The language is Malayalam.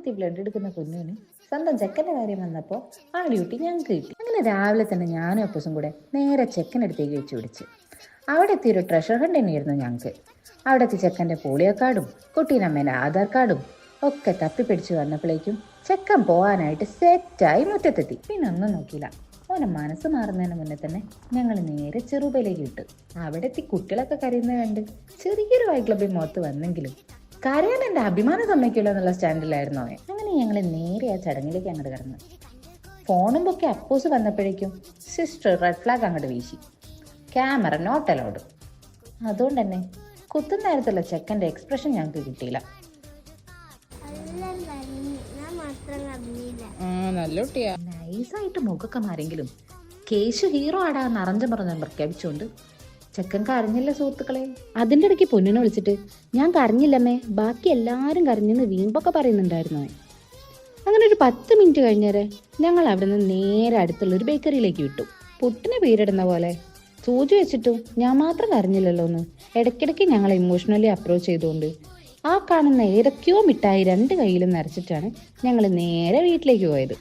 കുത്തി ബ്ലഡ് എടുക്കുന്ന കുഞ്ഞുവിന് സ്വന്തം ചെക്കന്റെ കാര്യം വന്നപ്പോൾ ആ ഡ്യൂട്ടി ഞങ്ങൾക്ക് കിട്ടി. അങ്ങനെ രാവിലെ തന്നെ ഞാനും അപ്പസും കൂടെ നേരെ ചെക്കനടുത്തേക്ക് വെച്ച് പിടിച്ച്. അവിടെ എത്തിയ ഒരു ട്രഷർ ഹണ്ട് തന്നെയായിരുന്നു ഞങ്ങൾക്ക് അവിടെ എത്തി ചെക്കന്റെ പോളിയോ കാർഡും കുട്ടീനമ്മേന്റെ ആധാർ കാർഡും ഒക്കെ തപ്പിപ്പിടിച്ച് വന്നപ്പോഴേക്കും ചെക്കൻ പോകാനായിട്ട് സെറ്റായി മുറ്റത്തെത്തി. പിന്നെ ഒന്നും നോക്കിയില്ല. ഓനെ മനസ്സ് മാറുന്നതിന് മുന്നേ തന്നെ ഞങ്ങൾ നേരെ ചെറുപയിലേക്ക് ഇട്ടു. അവിടെ എത്തി കുട്ടികളൊക്കെ കരയുന്നത് കണ്ട് ചെറിയൊരു വൈക്ലബിൽ മുഖത്ത് വന്നെങ്കിലും കരയാൻ എന്റെ അഭിമാനം സമ്മതിക്കില്ല എന്നുള്ള സ്റ്റാൻഡിലായിരുന്നു അവൻ. അങ്ങനെ ഞങ്ങൾ നേരെ ആ ചടങ്ങിലേക്ക് അങ്ങോട്ട് കടന്നു. ഫോണും പൊക്കെ അപ്പോസ് വന്നപ്പോഴേക്കും സിസ്റ്റർ റെഡ് ഫ്ലാഗ് അങ്ങോട്ട് വീശി. ക്യാമറ നോട്ട് അലൗഡ് അതുകൊണ്ട് തന്നെ കുത്തുന്ന നേരത്തുള്ള ചെക്കന്റെ എക്സ്പ്രഷൻ ഞങ്ങൾക്ക് കിട്ടിയില്ല. നല്ല കുട്ടിയാ. നൈസായിട്ട് മുഖമൊക്കെ മാരെങ്കിലും കേശു ഹീറോ ആടാ നിറഞ്ഞ പറഞ്ഞ പ്രഖ്യാപിച്ചുകൊണ്ട് ചെക്കൻ കരഞ്ഞില്ല സുഹൃത്തുക്കളെ. അതിന്റെ ഇടയ്ക്ക് പൊന്നിനെ വിളിച്ചിട്ട് ഞാൻ കരഞ്ഞില്ലമ്മേ ബാക്കി എല്ലാരും കരഞ്ഞെന്ന് വീമ്പൊക്കെ പറയുന്നുണ്ടായിരുന്നു. അങ്ങനെ ഒരു പത്ത് മിനിറ്റ് കഴിഞ്ഞേരെ ഞങ്ങൾ അവിടെ നിന്ന് നേരെ അടുത്തുള്ള ഒരു ബേക്കറിയിലേക്ക് വിട്ടു. പുട്ടിനെ പേരിടുന്ന പോലെ സൂചി വെച്ചിട്ടും ഞാൻ മാത്രം കരഞ്ഞില്ലല്ലോ എന്ന് ഇടയ്ക്കിടയ്ക്ക് ഞങ്ങൾ ഇമോഷണലി അപ്രോച്ച് ചെയ്തുകൊണ്ട് ആ കാണുന്ന ഏതൊക്കെയോ മിഠായി രണ്ട് കയ്യിലും നിറച്ചിട്ടാണ് ഞങ്ങൾ നേരെ വീട്ടിലേക്ക് പോയത്.